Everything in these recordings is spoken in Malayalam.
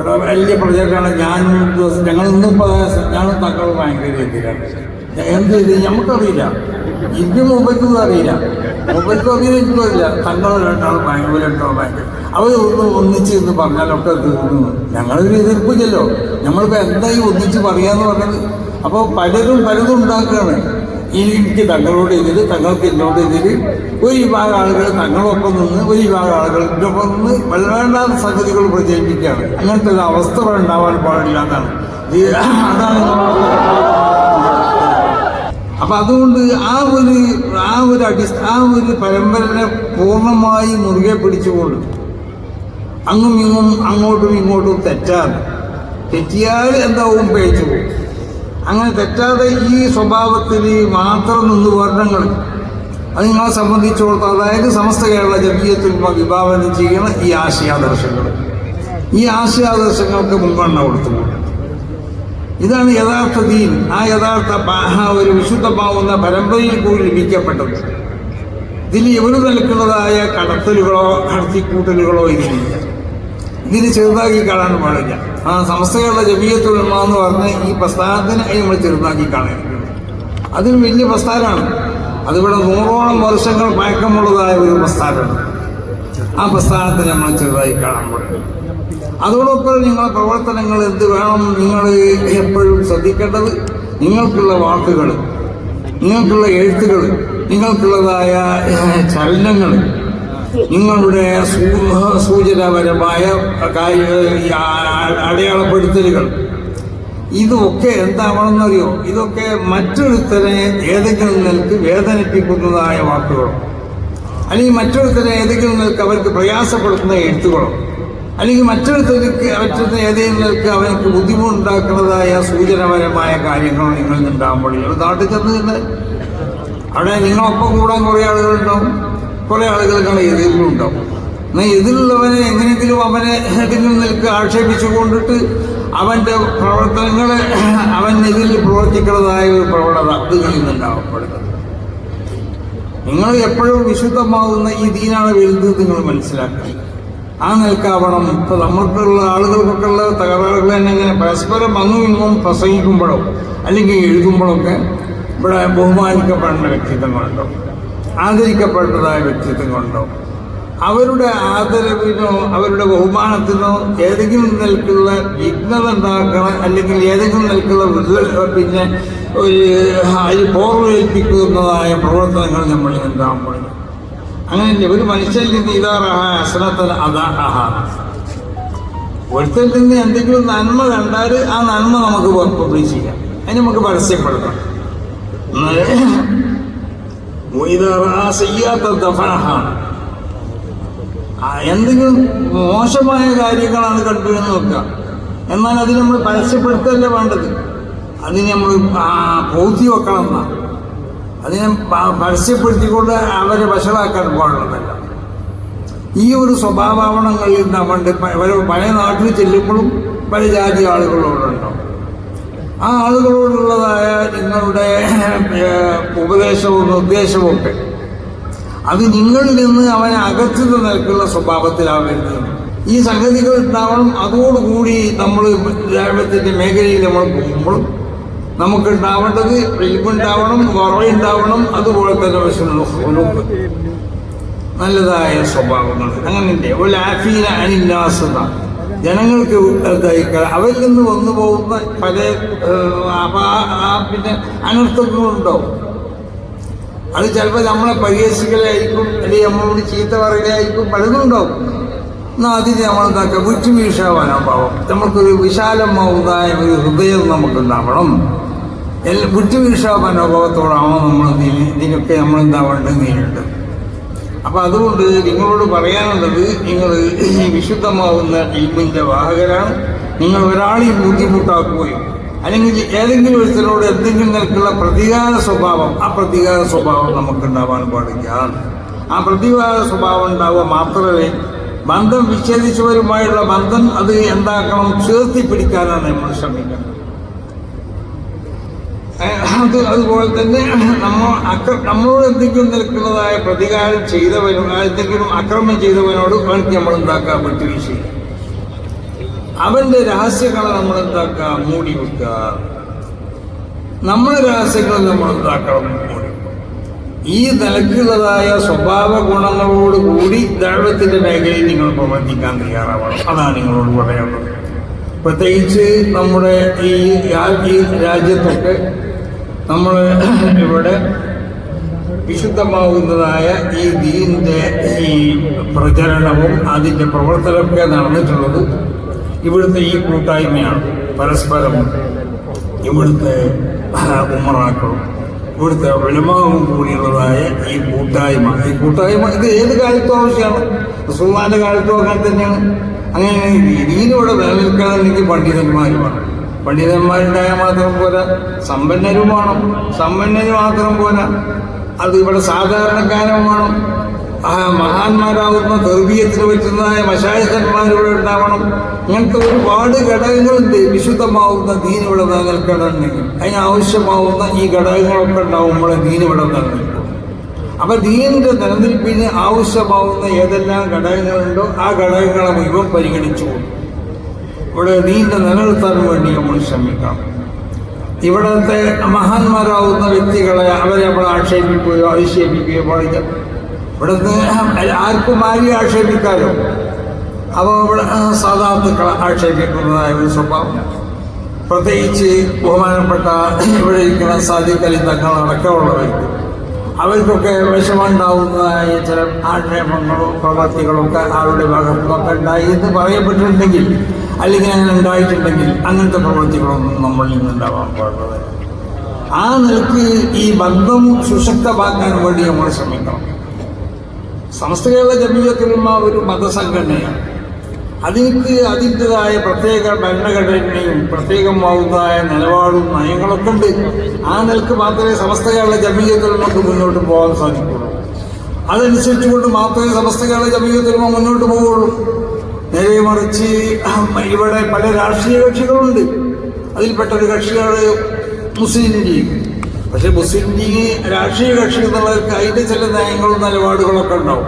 ഇവിടെ വലിയ പ്രൊജക്റ്റാണ് ഞാൻ ഞങ്ങൾ ഇന്നിപ്പോൾ ഞാനും തങ്ങളും ഭയങ്കര എതിരാണ് എന്ത് ചെയ്തു നമുക്കറിയില്ല. ഇത് മൊബൈൽക്കും അറിയില്ല. മൊബൈൽക്കും അറിയില്ല എനിക്കും അറിയില്ല തങ്ങൾ രണ്ടാളും ഭയങ്കര രണ്ടാളും ഭയങ്കര. അവർ ഒന്ന് ഒന്നിച്ച് എന്ന് പറഞ്ഞാലൊക്കെ തീർന്നു ഞങ്ങളൊരു എതിർപ്പില്ലല്ലോ നമ്മളിപ്പോൾ എന്തായി ഒന്നിച്ച് പറയാന്ന് പറഞ്ഞത്? അപ്പോൾ പലരും പലതും ഉണ്ടാക്കുകയാണ്. എനിക്ക് തങ്ങളോട് എതിര് തങ്ങൾക്ക് എന്നോട് എതിര് ഒരു വിഭാഗം ആളുകൾ തങ്ങളൊപ്പം നിന്ന് ഒരു വിഭാഗം എന്റെ ഒപ്പം നിന്ന് വല്ലാണ്ടാത്ത സംഗതികൾ പ്രചരിപ്പിക്കുകയാണ്. അങ്ങനത്തെ ഒരു അവസ്ഥ ഉണ്ടാവാൻ പാടില്ല എന്നാണ്. അതാണ് അപ്പൊ അതുകൊണ്ട് ആ ഒരു ആ ഒരു അടി ആ ഒരു പരമ്പരനെ പൂർണമായി മുറുകെ പിടിച്ചുകൊണ്ട് അങ്ങും ഇങ്ങും അങ്ങോട്ടും ഇങ്ങോട്ടും തെറ്റാറ്. തെറ്റിയാൽ എന്താവും പേച്ചു പോകും. അങ്ങനെ തെറ്റാതെ ഈ സ്വഭാവത്തിൽ മാത്രം നിന്ന് വർണങ്ങൾ. അത് നിങ്ങളെ സംബന്ധിച്ചിടത്തോളം അതായത് സമസ്ത കേരള ജനീയത്തിൽ വിഭാവനം ചെയ്യുന്ന ഈ ആശയാദർശങ്ങൾ. ഈ ആശയാദർശങ്ങൾക്ക് മുൻഗണന കൊടുത്തുകൊണ്ട് ഇതാണ് യഥാർത്ഥ ദീൻ. ആ യഥാർത്ഥ ഒരു വിശുദ്ധമാവുന്ന പരമ്പരയിൽ കൂടി ലഭിക്കപ്പെട്ടത്. ഇതിൽ ഇവർ നൽകുന്നതായ കടത്തലുകളോ കടത്തിക്കൂട്ടലുകളോ ഇതിലില്ല ഇതിന് ചെറുതാക്കി കാണാൻ പാടില്ല. ആ സംസ്ഥകളുടെ ജമീയത്തുലമ എന്ന് പറഞ്ഞ ഈ പ്രസ്ഥാനത്തിനെ നമ്മൾ ചെറുതാക്കി കാണേണ്ടത് അതിന് വലിയ പ്രസ്ഥാനമാണ്. അതിവിടെ നൂറോളം വർഷങ്ങൾ പഴക്കമുള്ളതായ ഒരു പ്രസ്ഥാനമാണ്. ആ പ്രസ്ഥാനത്തെ നമ്മൾ ചെറുതായി കാണാൻ പാടില്ല. അതോടൊപ്പം നിങ്ങളെ പ്രവർത്തനങ്ങൾ എന്ത് വേണം നിങ്ങൾ എപ്പോഴും ശ്രദ്ധിക്കേണ്ടത് നിങ്ങൾക്കുള്ള വാക്കുകൾ നിങ്ങൾക്കുള്ള എഴുത്തുകൾ നിങ്ങൾക്കുള്ളതായ ചലനങ്ങൾ നിങ്ങളുടെ സൂചനാപരമായ അടയാളപ്പെടുത്തലുകൾ. ഇതൊക്കെ എന്താവണമെന്നറിയോ ഇതൊക്കെ മറ്റൊരുത്തരെ ഏതെങ്കിലും നിലയ്ക്ക് വേദനിപ്പിക്കുന്നതായ വാക്കുകളോ അല്ലെങ്കിൽ മറ്റൊരുത്തരെ ഏതെങ്കിലും നിലയ്ക്ക് അവർക്ക് പ്രയാസപ്പെടുത്തുന്ന എഴുത്തുകളോ അല്ലെങ്കിൽ മറ്റൊരുത്തർക്ക് മറ്റൊരു ഏതെങ്കിലും നിലയ്ക്ക് അവർക്ക് ബുദ്ധിമുട്ടുണ്ടാക്കുന്നതായ സൂചനപരമായ കാര്യങ്ങളോ നിങ്ങളിൽ നിന്നുണ്ടാകുമ്പോൾ നാട്ടിൽ ചെന്ന് തന്നെ അവിടെ നിങ്ങളൊപ്പം കൂടാൻ കുറേ ആളുകളുണ്ടാവും. കുറേ ആളുകൾക്കാണ് എതിരിലുണ്ടാവും എന്നാൽ എതിരുള്ളവനെ എങ്ങനെയെങ്കിലും അവനെ ഏതെങ്കിലും നിൽക്ക് ആക്ഷേപിച്ചു കൊണ്ടിട്ട് അവന്റെ പ്രവർത്തനങ്ങളെ അവൻ ഇതിൽ പ്രവർത്തിക്കുന്നതായ ഒരു പ്രവണത അതുകളിൽ നിന്നുണ്ടാവപ്പെടുന്നത്. നിങ്ങൾ എപ്പോഴും വിശുദ്ധമാകുന്ന ഈ ദീനാണ് വലുത് നിങ്ങൾ മനസ്സിലാക്കുക. ആ നിൽക്കാവണം. ഇപ്പൊ നമ്മൾക്കുള്ള ആളുകൾക്കൊക്കെയുള്ള തകരാറുകൾ തന്നെ ഇങ്ങനെ പരസ്പരം അങ്ങും ഇങ്ങും പ്രസംഗിക്കുമ്പോഴോ അല്ലെങ്കിൽ എഴുതുമ്പോഴൊക്കെ ഇവിടെ ബഹുമാനിക്കപ്പെടേണ്ട വ്യക്തിത്വങ്ങളുണ്ടോ? ആദരിക്കപ്പെട്ടതായ വ്യക്തിത്വങ്ങളുണ്ടോ അവരുടെ ആദരവിനോ അവരുടെ ബഹുമാനത്തിനോ ഏതെങ്കിലും നിലക്കുള്ള വിഘ്നത ഉണ്ടാക്കണം അല്ലെങ്കിൽ ഏതെങ്കിലും നിലക്കുള്ള പിന്നെ ഒരു അരി പോർവേൽപ്പിക്കുന്നതായ പ്രവർത്തനങ്ങൾ നമ്മൾ ഉണ്ടാകുമ്പോൾ അങ്ങനെ ഒരു മനുഷ്യനിൽ നിന്ന് ഇതാറഹ അസനത്തിന് അതാ അഹാന ഒരുത്തൽ നിന്ന് എന്തെങ്കിലും നന്മ കണ്ടാൽ ആ നന്മ നമുക്ക് പബ്ലിഷ് ചെയ്യാം. അതിന് നമുക്ക് പരസ്യപ്പെടുത്താം. എന്തെങ്കിലും മോശമായ കാര്യങ്ങളാണ് കണ്ടു എന്ന് നോക്കുക എന്നാൽ അത് നമ്മൾ പരസ്യപ്പെടുത്തല്ല വേണ്ടത്? അതിന് നമ്മൾ പൂർത്തി വെക്കണം എന്നാണ് അതിനെ പരസ്യപ്പെടുത്തിക്കൊണ്ട് അവരെ വഷളാക്കാൻ പാടുള്ളതല്ല. ഈ ഒരു സ്വഭാവണങ്ങളിൽ നമ്മൾ പഴയ നാട്ടിൽ ചെല്ലുമ്പോഴും പല ജാതി ആളുകളോടുണ്ടാവും ആ ആളുകളോടുള്ളതായ നിങ്ങളുടെ ഉപദേശവും നിർദ്ദേശവും ഒക്കെ. അത് നിങ്ങളിൽ നിന്ന് അവനെ അകറ്റുന്ന നിലക്കുള്ള സ്വഭാവത്തിലാവരുത് ഈ സംഗതികൾ ഉണ്ടാവണം. അതോടുകൂടി നമ്മൾ ദേവത്തിന്റെ മേഖലയിൽ നമ്മൾ പോകുമ്പോഴും നമുക്ക് ഉണ്ടാവേണ്ടത് വെളിവുണ്ടാവണം വറവുണ്ടാവണം അതുപോലെ തന്നെ ഹുലുക്ക്. നല്ലതായ സ്വഭാവങ്ങൾ. അങ്ങനെ ഒരു ആഫീന അനില്ലാസത ജനങ്ങൾക്ക് അവരിൽ നിന്ന് വന്നു പോകുന്ന പല പിന്നെ അനർത്ഥങ്ങളുണ്ടാവും അത് ചിലപ്പോൾ നമ്മളെ പരിഹസിക്കലായിരിക്കും അല്ലെങ്കിൽ നമ്മളോട് ചീത്ത പറയലായിരിക്കും പലതും ഉണ്ടാവും എന്നാൽ അതിന് നമ്മൾ ബുദ്ധിമീഷാവാനാ വിട്ടുവീഴ്ചാവാനാഭാവം നമുക്കൊരു വിശാലമാവുന്നതായ ഒരു ഹൃദയം നമുക്കുണ്ടാവണം. എല്ലാ വിട്ടുവീഴ്ച മനോഭാവത്തോടാണോ നമ്മൾ ഇതിനൊക്കെ നമ്മൾ എന്താവേണ്ടത് നേരിട്ട് അപ്പം അതുകൊണ്ട് നിങ്ങളോട് പറയാനുള്ളത് നിങ്ങൾ ഈ വിശുദ്ധമാവുന്ന ഇൽമിന്റെ വാഹകരാണ്. നിങ്ങൾ ഒരാളെയും ബുദ്ധിമുട്ടാക്കുകയും അല്ലെങ്കിൽ ഏതെങ്കിലും ഒരുത്തരോട് എന്തെങ്കിലും നിലക്കുള്ള പ്രതികാര സ്വഭാവം ആ പ്രതികാര സ്വഭാവം നമുക്ക് ഉണ്ടാവാൻ പാടില്ല. ആ പ്രതികാര സ്വഭാവം ഉണ്ടാവുക മാത്രമേ ബന്ധം വിച്ഛേദിച്ചവരുമായുള്ള ബന്ധം അത് എന്താക്കണം? ചേർത്തി പിടിക്കാനാണ് നമ്മൾ ശ്രമിക്കുന്നത് അത് അതുപോലെ തന്നെ നമ്മ അക്ര നമ്മളോട് എന്തെങ്കിലും നിൽക്കുന്നതായ പ്രതികാരം ചെയ്തവനും എന്തെങ്കിലും അക്രമം ചെയ്തവനോട് അവർക്ക് നമ്മൾ എന്താക്കാൻ വിട്ടുവീഴ്ച ചെയ്യും. അവന്റെ രഹസ്യങ്ങളെ നമ്മൾ എന്താക്കുക മൂടി വെക്കുക. നമ്മുടെ രഹസ്യങ്ങൾ നമ്മൾ എന്താക്കണം? മൂടി ഈ നിലക്കുള്ളതായ സ്വഭാവ ഗുണങ്ങളോട് കൂടി ദൈവത്തിന്റെ മേഖലയിൽ നിങ്ങൾ പ്രവർത്തിക്കാൻ തയ്യാറാവണം. അതാണ് നിങ്ങളോട് പറയാനുള്ളത്. പ്രത്യേകിച്ച് നമ്മുടെ ഈ രാജ്യത്തൊക്കെ നമ്മൾ ഇവിടെ വിശുദ്ധമാകുന്നതായ ഈ ദീനിന്റെ ഈ പ്രചരണവും അതിന്റെ പ്രവർത്തനമൊക്കെ നടന്നിട്ടുള്ളത് ഇവിടുത്തെ ഈ കൂട്ടായ്മയാണ്. പരസ്പരം ഇവിടുത്തെ ഉമ്മറാക്കളും ഇവിടുത്തെ വിളമാവും കൂടിയുള്ളതായ ഈ കൂട്ടായ്മ. ഈ കൂട്ടായ്മ ഇത് ഏത് കാലത്തും ആവശ്യമാണ് സുൽമാന്റെ കാലത്തും അങ്ങനെ തന്നെയാണ്. അങ്ങനെ ദീനിവിടെ നിലനിൽക്കണമെങ്കിൽ പണ്ഡിതന്മാർ വേണം പണ്ഡിതന്മാരുണ്ടായാൽ മാത്രം പോരാ സമ്പന്നരും വേണം സമ്പന്നര് മാത്രം പോരാ അത് ഇവിടെ സാധാരണക്കാരും വേണം. ആ മഹാന്മാരാകുന്ന തെർബീയത്തിന് പറ്റുന്നതായ മശായക്കന്മാർ ഉണ്ടാവണം. ഇങ്ങനത്തെ ഒരുപാട് ഘടകങ്ങളുണ്ട്. വിശുദ്ധമാവുന്ന ദീൻ ഇവിടെ നിലനിൽക്കണമെങ്കിൽ അതിനാവശ്യമാവുന്ന ഈ ഘടകങ്ങളൊക്കെ ഉണ്ടാവും ദീൻ ഇവിടെ നിലനിൽക്കും അപ്പൊ ദീനിന്റെ നിലനിൽപ്പിന് ആവശ്യമാവുന്ന ഏതെല്ലാം ഘടകങ്ങളുണ്ടോ ആ ഘടകങ്ങളെ മുഴുവൻ പരിഗണിച്ചു ഇവിടെ നീണ്ട നിലനിർത്താൻ വേണ്ടി നമ്മൾ ശ്രമിക്കണം ഇവിടത്തെ മഹാന്മാരാവുന്ന വ്യക്തികളെ അവരെ നമ്മൾ ആക്ഷേപിക്കുകയോ അധിക്ഷേപിക്കുകയോ പാടില്ല. ഇവിടുന്ന് ആർക്കും ആരെയും ആക്ഷേപിക്കാലോ അപ്പോൾ ഇവിടെ സാധാരണക്കൾ ആക്ഷേപിക്കുന്നതായ ഒരു സ്വഭാവം. പ്രത്യേകിച്ച് ബഹുമാനപ്പെട്ട ഇവിടെ ഇരിക്കുന്ന സാധിക്കലി തങ്ങൾ അടക്കമുള്ളവർക്ക്. അവർക്കൊക്കെ വിഷമമുണ്ടാവുന്നതായ ചില ആക്ഷേപങ്ങളോ പ്രവർത്തികളോ ഒക്കെ അവരുടെ ഭാഗത്തുനിന്നൊക്കെ ഉണ്ടായി എന്ന് പറയപ്പെട്ടിട്ടുണ്ടെങ്കിൽ അല്ലെങ്കിൽ അങ്ങനെ ഉണ്ടായിട്ടുണ്ടെങ്കിൽ അങ്ങനത്തെ പ്രവൃത്തികളൊന്നും നമ്മളിൽ നിന്നുണ്ടാവാൻ പാടുള്ളത് ആ നിലയ്ക്ക് ഈ ബന്ധം സുശക്തമാക്കാൻ വേണ്ടി നമ്മൾ ശ്രമിക്കണം. സമസ്ത കേരള ജമീയത്തിലുമ ഒരു മതസംഘടനയാണ്. അതിന് അതിന്റെതായ പ്രത്യേക ഭരണഘടനയും പ്രത്യേകമാവുന്നതായ നിലപാടും നയങ്ങളൊക്കെ ഉണ്ട്. ആ നിലയ്ക്ക് മാത്രമേ സമസ്ത കേരള ജമീയത്തിലുമക്ക് മുന്നോട്ട് പോകാൻ സാധിക്കുള്ളൂ അതനുസരിച്ചുകൊണ്ട് മാത്രമേ സമസ്ത കേരള ജമീയത്തിൽ മുന്നോട്ട് പോവുള്ളൂ നേരെ മറിച്ച് ഇവിടെ പല രാഷ്ട്രീയ കക്ഷികളുണ്ട്. അതിൽപ്പെട്ട ഒരു കക്ഷിയാണ് മുസ്ലിം ലീഗ്. പക്ഷെ മുസ്ലിം ലീഗ് രാഷ്ട്രീയ കക്ഷി എന്നുള്ളവർക്ക് അതിന്റെ ചില നയങ്ങളും നിലപാടുകളൊക്കെ ഉണ്ടാവും.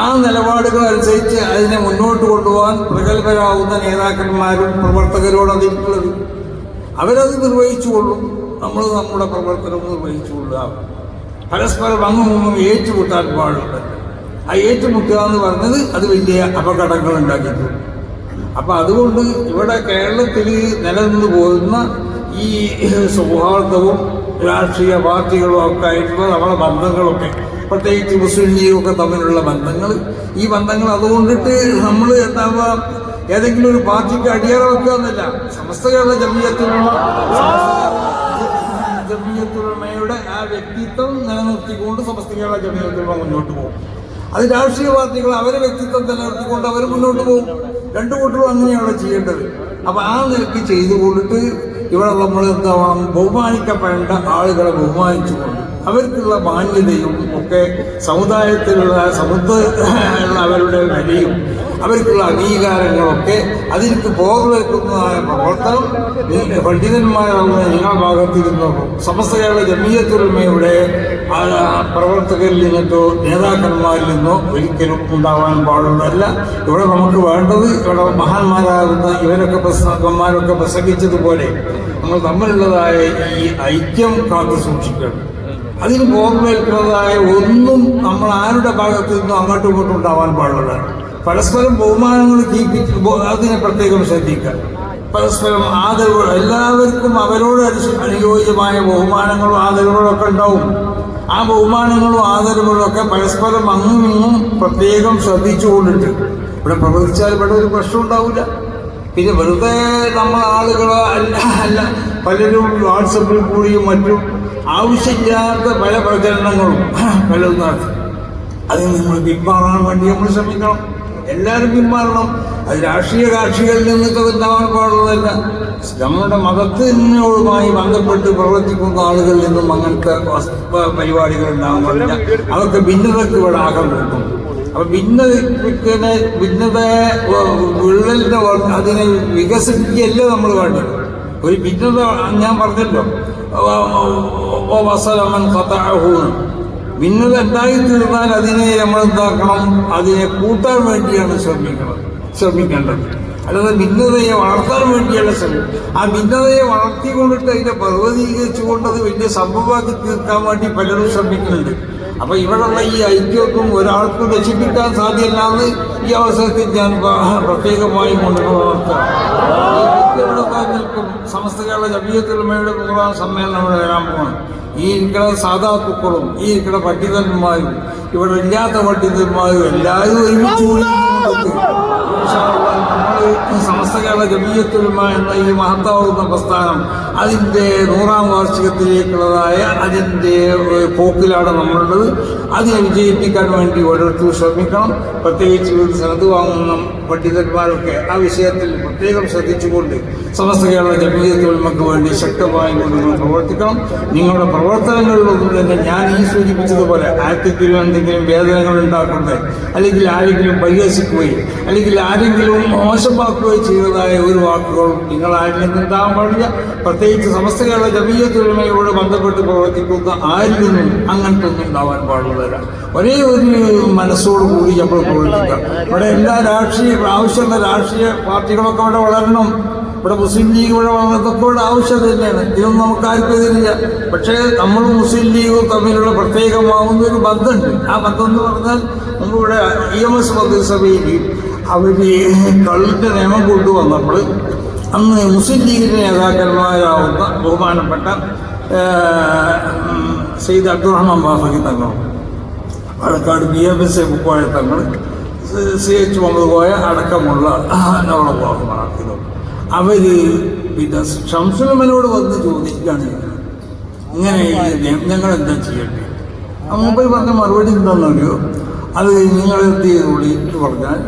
ആ നിലപാടുകൾ അനുസരിച്ച് അതിനെ മുന്നോട്ട് കൊണ്ടുപോകാൻ പ്രഗത്ഭരാകുന്ന നേതാക്കന്മാരും പ്രവർത്തകരോട് അതിട്ടുള്ളത് അവരത് നിർവഹിച്ചുകൊള്ളും. നമ്മൾ നമ്മുടെ പ്രവർത്തനം നിർവഹിച്ചുകൊള്ളുക. പരസ്പരം അങ്ങും ഏറ്റുമുട്ടാൻ പാടുണ്ട് ആ ഏറ്റുമുട്ടുക എന്ന് പറഞ്ഞത് അത് വലിയ അപകടങ്ങൾ ഉണ്ടാക്കിയിട്ടുണ്ട് അപ്പൊ അതുകൊണ്ട് ഇവിടെ കേരളത്തിൽ നിലനിന്ന് പോകുന്ന ഈ സൗഹാർദ്ദവും രാഷ്ട്രീയ പാർട്ടികളും ഒക്കെ ആയിട്ടുള്ള നമ്മളെ ബന്ധങ്ങളൊക്കെ പ്രത്യേകിച്ച് മുസ്ലിം ലീഗൊക്കെ തമ്മിലുള്ള ബന്ധങ്ങൾ ഈ ബന്ധങ്ങൾ അതുകൊണ്ടിട്ട് നമ്മൾ എന്താവാ ഏതെങ്കിലും ഒരു പാർട്ടിക്ക് അടിയറ വെക്കുക എന്നല്ല സമസ്ത കേരള ജമീയത്തിലുള്ള ജമീയത്തുലമയുടെ ആ വ്യക്തിത്വം നിലനിർത്തിക്കൊണ്ട് സമസ്ത കേരള ജമീയത്തുലമ മുന്നോട്ട് പോകും. അത് രാഷ്ട്രീയ പാർട്ടികൾ അവരെ വ്യക്തിത്വം നിലനിർത്തിക്കൊണ്ട് അവർ മുന്നോട്ട് പോകും. രണ്ടു കൂട്ടരും അങ്ങനെയാണ് ചെയ്യേണ്ടത്. അപ്പൊ ആ നിലയ്ക്ക് ചെയ്തു കൊണ്ടിട്ട് ഇവിടെ നമ്മൾ എന്താ ബഹുമാനിക്കപ്പെടേണ്ട ആളുകളെ ബഹുമാനിച്ചുകൊണ്ട് അവർക്കുള്ള മാന്യതയും ഒക്കെ സമുദായത്തിലുള്ള സമുദ്ര അവരുടെ വിലയും അവർക്കുള്ള അംഗീകാരങ്ങളൊക്കെ അതിലേക്ക് ബോധവൽക്കുന്നതായ പ്രവർത്തനം പണ്ഡിതന്മാരാകുന്ന നിങ്ങളുടെ ഭാഗത്തിരുന്നോ. സമസ്ത കേരള ജമീയത്തുലമയുടെ ആ പ്രവർത്തകരിൽ നിന്നിട്ടോ നേതാക്കന്മാരിൽ നിന്നോ ഒരിക്കലും ഉണ്ടാവാൻ പാടുള്ളതല്ല. ഇവിടെ നമുക്ക് വേണ്ടത് ഇവിടെ മഹാന്മാരാകുന്ന ഇവരൊക്കെ പ്രസംഗന്മാരൊക്കെ പ്രസംഗിച്ചതുപോലെ നമ്മൾ തമ്മിലുള്ളതായ ഈ ഐക്യം കാത്തു സൂക്ഷിക്കണം. അതിന് ബോധമേൽക്കുന്നതായ ഒന്നും നമ്മൾ ആരുടെ ഭാഗത്തു നിന്നും അങ്ങോട്ടും ഇങ്ങോട്ടും ഉണ്ടാവാൻ പാടുള്ളതാണ് പരസ്പരം ബഹുമാനങ്ങൾ അതിനെ പ്രത്യേകം ശ്രദ്ധിക്കുക. പരസ്പരം ആദരവ് എല്ലാവർക്കും അവരോട് അനുയോജ്യമായ ബഹുമാനങ്ങളും ആദരവുകളൊക്കെ ഉണ്ടാവും. ആ ബഹുമാനങ്ങളും ആദരവുകളൊക്കെ പരസ്പരം അങ്ങും ഇങ്ങും പ്രത്യേകം ശ്രദ്ധിച്ചുകൊണ്ടിട്ട്. ഇവിടെ പ്രവർത്തിച്ചാൽ ഇവിടെ ഒരു പ്രശ്നം ഉണ്ടാവില്ല പിന്നെ വെറുതെ നമ്മൾ ആളുകൾ അല്ല അല്ല പലരും വാട്സപ്പിൽ കൂടിയും മറ്റും ആവശ്യമില്ലാത്ത പല പ്രചരണങ്ങളും. പലതും നടത്തി അതിൽ നമ്മൾ പിന്മാറാൻ വേണ്ടി നമ്മൾ ശ്രമിക്കണം. എല്ലാവരും പിന്മാറണം. അത് രാഷ്ട്രീയ കാർഷികളിൽ നിന്നൊക്കെ ഉണ്ടാവാൻ പാടുള്ളതല്ല. നമ്മുടെ മതത്തിനോടുമായി ബന്ധപ്പെട്ട് പ്രവർത്തിക്കുന്ന ആളുകളിൽ നിന്നും അങ്ങനത്തെ പരിപാടികൾ ഉണ്ടാകാൻ പാടില്ല അവർക്ക് ഭിന്നതയ്ക്ക് ഇവിടെ ആകം കിട്ടും. അപ്പൊ ഭിന്നതയ്ക്ക് ഭിന്നത വിള്ളലിന്റെ അതിനെ വികസിപ്പിക്കുകയല്ല നമ്മൾ വേണ്ടത്? ഒരു ഭിന്നത ഞാൻ പറഞ്ഞല്ലോ. വസലമൻ ഖതഅഹു ഭിന്നത ഉണ്ടായി തീർന്നാൽ അതിനെ നമ്മൾ എന്താക്കണം അതിനെ കൂട്ടാൻ വേണ്ടിയാണ് ശ്രമിക്കണം ശ്രമിക്കേണ്ടത്. അല്ലാതെ ഭിന്നതയെ വളർത്താൻ വേണ്ടിയാണ് ശ്രമം ആ ഭിന്നതയെ വളർത്തിക്കൊണ്ടിട്ട് അതിനെ പർവതീകരിച്ചുകൊണ്ട് അത് വലിയ സംഭവമാക്കി തീർക്കാൻ വേണ്ടി പലരും ശ്രമിക്കുന്നുണ്ട്. അപ്പൊ ഇവിടെയുള്ള ഈ ഐക്യത്വം ഒരാൾക്കും രക്ഷിപ്പിക്കാൻ സാധ്യമല്ലാന്ന് ഈ അവസരത്തിൽ ഞാൻ പ്രത്യേകമായി കൊണ്ടുപോകാം നിൽക്കും സമസ്ത കേരള ജമീയത്തുലമയുടെ നൂറാം സമ്മേളനം ഇവിടെ വരാൻ പോകണം ഈ ഇരിക്കുന്ന സാധാത്തുക്കളും ഈ ഇരിക്കുന്ന പണ്ഡിതന്മാരും ഇവിടെ ഇല്ലാത്ത പണ്ഡിതന്മാരും എല്ലാവരും ഒരുമിച്ച് കൂടി സമസ്ത കേരള ജമീയത്തുലമ എന്ന ഈ മഹത്താവുന്ന പ്രസ്ഥാനം അതിന്റെ നൂറാം വാർഷികത്തിലേക്കുള്ളതായ അതിന്റെ പോക്കിലാണ് നമ്മളുള്ളത്. അതിനെ വിജയിപ്പിക്കാൻ വേണ്ടി ഓരോരുത്തരും ശ്രമിക്കണം. പ്രത്യേകിച്ച് ഇവിടെ സ്ഥലത്ത് വാങ്ങുന്ന പണ്ഡിതന്മാരൊക്കെ ആ വിഷയത്തിൽ പ്രത്യേകം ശ്രദ്ധിച്ചുകൊണ്ട് സമസ്ത കേരള ജമീയത്തുലമക്ക് വേണ്ടി ശക്തമായി നിങ്ങൾ പ്രവർത്തിക്കണം. നിങ്ങളുടെ പ്രവർത്തനങ്ങളിലൊന്നും തന്നെ ഞാൻ ഈ സൂചിപ്പിച്ചതുപോലെ ആർക്കെങ്കിലും എന്തെങ്കിലും വേദനകൾ ഉണ്ടാക്കട്ടെ അല്ലെങ്കിൽ ആരെങ്കിലും പരിഹസിക്കുകയും അല്ലെങ്കിൽ ആരെങ്കിലും മോശമാക്കുകയോ ചെയ്തതായ ഒരു വാക്കുകളും നിങ്ങൾ ആരിൽ പറഞ്ഞ പ്രത്യേകിച്ച് സമസ്ത കേരള ജമീയത്തുലമയോട് ബന്ധപ്പെട്ട് പ്രവർത്തിക്കുന്ന നിന്നും അങ്ങനത്തെ ഒന്നും ഉണ്ടാവാൻ പാടുള്ളതല്ല. ഒരേ ഒരു മനസ്സോട് കൂടി നമ്മൾ പ്രവർത്തിക്കുക. ഇവിടെ എല്ലാ രാഷ്ട്രീയ ആവശ്യമുള്ള രാഷ്ട്രീയ പാർട്ടികളൊക്കെ ഇവിടെ വളരണം. ഇവിടെ മുസ്ലിം ലീഗ് ഇവിടെ വളർന്നതൊക്കെ ഇവിടെ ആവശ്യം തന്നെയാണ്. ഇതൊന്നും നമുക്ക് ആർക്കും എതിരില്ല. പക്ഷേ നമ്മൾ മുസ്ലിം ലീഗും തമ്മിലുള്ള പ്രത്യേകമാവുന്ന ഒരു ബന്ധമുണ്ട്. ആ ബന്ധം എന്ന് പറഞ്ഞാൽ നമ്മളിവിടെ ഇ എം എസ് മന്ത്രിസഭയിൽ അവർ കള്ളിന്റെ നിയമം കൊണ്ടുവന്നപ്പോൾ അന്ന് മുസ്ലിം ലീഗിന്റെ നേതാക്കന്മാരാവുന്ന ബഹുമാനപ്പെട്ട Syed Abdurahman Bafaqi Thangal Palakkad B M S Koya Thangal C H Muhammad Koya അടക്കമുള്ള നവളബാഹുമാർക്കിലും അവർ പിന്നെ ഷംസുലമനോട് വന്ന് ചോദിക്കുകയാണ് ഇങ്ങനെ ഞങ്ങൾ എന്താ ചെയ്യട്ടെ ആ മുമ്പിൽ പറഞ്ഞ മറുപടി എന്താണെന്നറിയോ അത് നിങ്ങൾ എന്ത് എന്ന് പറഞ്ഞാൽ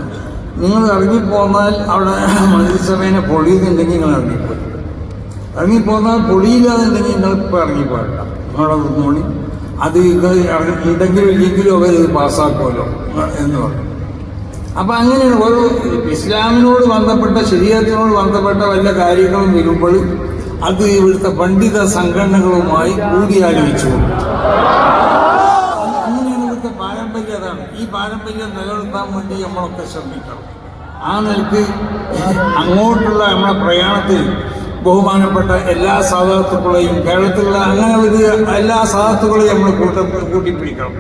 നിങ്ങൾ ഇറങ്ങിപ്പോന്നാൽ അവിടെ മന്ത്രിസഭേനെ പൊളിയുന്നുണ്ടെങ്കിൽ നിങ്ങൾ ഇറങ്ങിപ്പോയി. ഇറങ്ങിപ്പോന്നാൽ പൊളിയില്ലാന്നുണ്ടെങ്കിൽ നിങ്ങൾ ഇപ്പോൾ ഇറങ്ങിപ്പോയില്ല നിങ്ങളെ നിന്നോളി. അത് നിങ്ങൾ ഉണ്ടെങ്കിലും ഇല്ലെങ്കിലും അവർ പാസ്സാക്കുമല്ലോ എന്ന് പറഞ്ഞു. അപ്പൊ അങ്ങനെയാണ് ഓരോ ഇസ്ലാമിനോട് ബന്ധപ്പെട്ട ശരീരത്തിനോട് ബന്ധപ്പെട്ട വല്ല കാര്യങ്ങളും വരുമ്പോൾ അത് ഇവിടുത്തെ പണ്ഡിത സംഘടനകളുമായി കൂടിയാലോചിച്ചു അങ്ങനെയാണ് ഇവിടുത്തെ പാരമ്പര്യം. അതാണ് ഈ പാരമ്പര്യം നിലനിർത്താൻ വേണ്ടി നമ്മളൊക്കെ ശ്രമിക്കണം. ആ നിലയ്ക്ക് അങ്ങോട്ടുള്ള നമ്മുടെ പ്രയാണത്തിൽ ബഹുമാനപ്പെട്ട എല്ലാ സാധാത്തുക്കളെയും കേരളത്തിലുള്ള അങ്ങനെ എല്ലാ സാധാത്തുക്കളെയും നമ്മൾ കൂട്ട കൂട്ടിപ്പിടിക്കണം.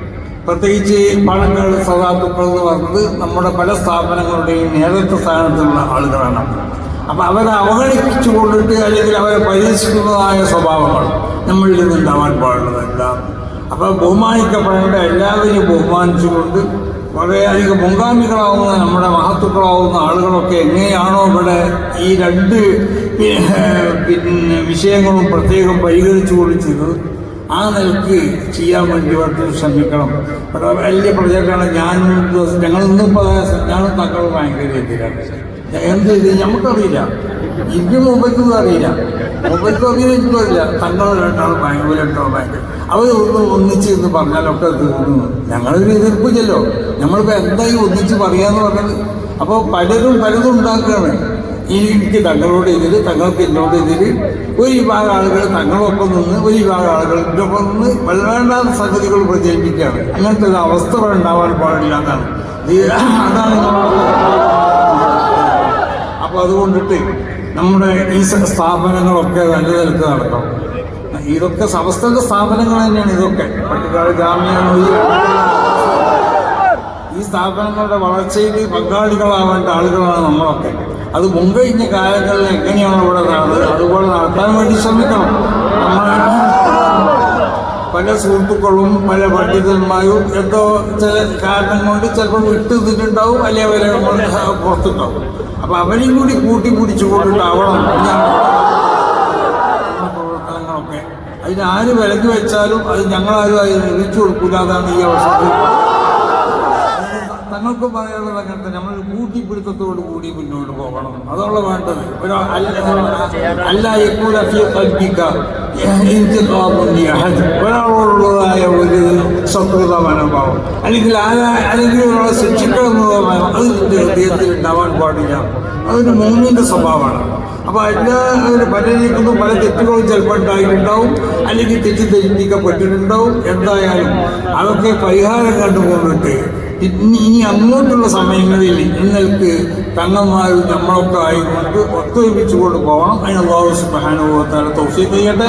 പ്രത്യേകിച്ച് പാലക്കാട് സദാത്തുക്കൾ എന്ന് പറഞ്ഞത് നമ്മുടെ പല സ്ഥാപനങ്ങളുടെയും നേതൃത്വ സ്ഥാനത്തുള്ള ആളുകളാണ്. അപ്പൊ അവരെ അവഗണിപ്പിച്ചു കൊണ്ടിട്ട് അല്ലെങ്കിൽ അവരെ പരിഹസിക്കുന്നതായ സ്വഭാവങ്ങൾ നമ്മളിൽ നിന്നുണ്ടാവാൻ പാടുള്ളതല്ല. അപ്പൊ ബഹുമാനിക്കപ്പെടേണ്ട എല്ലാവരെയും ബഹുമാനിച്ചുകൊണ്ട് വളരെയധികം മുൻഗാമികളാവുന്ന നമ്മുടെ മഹത്തുക്കളാവുന്ന ആളുകളൊക്കെ എങ്ങനെയാണോ ഇവിടെ ഈ രണ്ട് പിന്നെ വിഷയങ്ങളും പ്രത്യേകം പരിഗണിച്ചു കൊടുത്തത് ആ നിലയ്ക്ക് ചെയ്യാൻ വേണ്ടി വളരെ ശ്രമിക്കണം. ഇവിടെ വലിയ പ്രചരണമാണ് ഞാൻ ഞങ്ങളൊന്നും ഞാനും തങ്ങൾ ഭയങ്കര എതിരാണ്. എന്ത് ഇത്? നമുക്കറിയില്ല എനിക്ക് മൊബൈൽക്കും അറിയില്ല. മൊബൈൽക്കും അറിയില്ല എനിക്കും അറിയില്ല. തങ്ങൾ രണ്ടാൾ ഭയങ്കര രണ്ടാൾ ഭയങ്കര. അവർ ഒന്ന് ഒന്നിച്ച് എന്ന് പറഞ്ഞാലൊക്കെ തീർന്നു. ഞങ്ങളൊരു എതിർപ്പില്ലല്ലോ. നമ്മളിപ്പോൾ എന്തായി ഒന്നിച്ച് പറയാന്ന് പറഞ്ഞത്? അപ്പോൾ പലരും പലതും ഉണ്ടാക്കുകയാണ്. എനിക്ക് തങ്ങളോട് എതിര് തങ്ങൾക്ക് എന്നോട് എതിര്. ഒരു വിഭാഗം ആളുകൾ തങ്ങളൊപ്പം നിന്ന് ഒരു വിഭാഗം ആളുകൾ ഒപ്പം നിന്ന് വല്ലാണ്ടാത്ത സംഗതികൾ പ്രചരിപ്പിക്കുകയാണ്. അങ്ങനത്തെ ഒരു അവസ്ഥ ഉണ്ടാവാൻ പാടില്ല എന്നാണ്. അപ്പോൾ അതുകൊണ്ടിട്ട് നമ്മുടെ ഈ സ്ഥാപനങ്ങളൊക്കെ നല്ല നിലയ്ക്ക് നടക്കണം ഇതൊക്കെ സമസ്ത സ്ഥാപനങ്ങൾ തന്നെയാണ് ഇതൊക്കെ. പട്ടിക്കാട് ജാമ്യ ഈ സ്ഥാപനങ്ങളുടെ വളർച്ചയിൽ പങ്കാളികളാവേണ്ട ആളുകളാണ് നമ്മളൊക്കെ. അത് മുൻകഴിഞ്ഞ കാലങ്ങളിൽ എങ്ങനെയാണ് ഇവിടെ നടന്നത് അതുപോലെ നടത്താൻ വേണ്ടി ശ്രമിക്കണം. പല സുഹൃത്തുക്കളും പല പണ്ഡിതന്മാരും എന്തോ ചില കാരണം കൊണ്ട് ചിലപ്പോൾ വിട്ടു നിന്നിട്ടുണ്ടാവും അല്ലെങ്കിൽ അവരെ പുറത്തുണ്ടാവും. അപ്പൊ അവരെയും കൂടി കൂട്ടി പിടിച്ചു കൊണ്ടിട്ടാവണം ഞാൻ അതിന് ആര് വിലക്ക് വെച്ചാലും അത് ഞങ്ങളാരും അതിന് നിർമ്മിച്ചു കൊടുക്കൂല അതാണ് ഈ അവസരത്തിൽ തങ്ങൾക്ക് പറയാനുള്ളത് അങ്ങനത്തെ നമ്മൾ കൂട്ടിപ്പിടുത്തത്തോട് കൂടി മുന്നോട്ട് പോകണം. അതുള്ള വേണ്ടത്. അല്ല-. ഒരാളോടുള്ളതായ ഒരു ശത്രുത മനോഭാവം അല്ലെങ്കിൽ അല്ലെങ്കിൽ ഒരാളെ ശിക്ഷിക്കണമെന്നുള്ള മനോ- അത് ഹൃദയത്തിൽ ഉണ്ടാവാൻ പാടില്ല. അതൊരു മൂന്നിന്റെ സ്വഭാവമാണ്. അപ്പൊ എല്ലാവരും പലരിക്കും പല തെറ്റുകളും ചിലപ്പോൾ ഉണ്ടായിട്ടുണ്ടാവും. അല്ലെങ്കിൽ തെറ്റിദ്ധരിപ്പിക്കപ്പെട്ടിട്ടുണ്ടാവും. എന്തായാലും അതൊക്കെ പരിഹാരം കണ്ടുകൊണ്ടിട്ട് ഇനി ഇനി അങ്ങോട്ടുള്ള സമയങ്ങളിൽ നിങ്ങൾക്ക് തങ്ങന്മാർ നമ്മളൊക്കെ ആയിക്കൊണ്ട് ഒത്തൊരുമിച്ചുകൊണ്ട് പോകണം. അതിനുള്ള തആല തൗഫീഖ് ചെയ്യട്ടെ.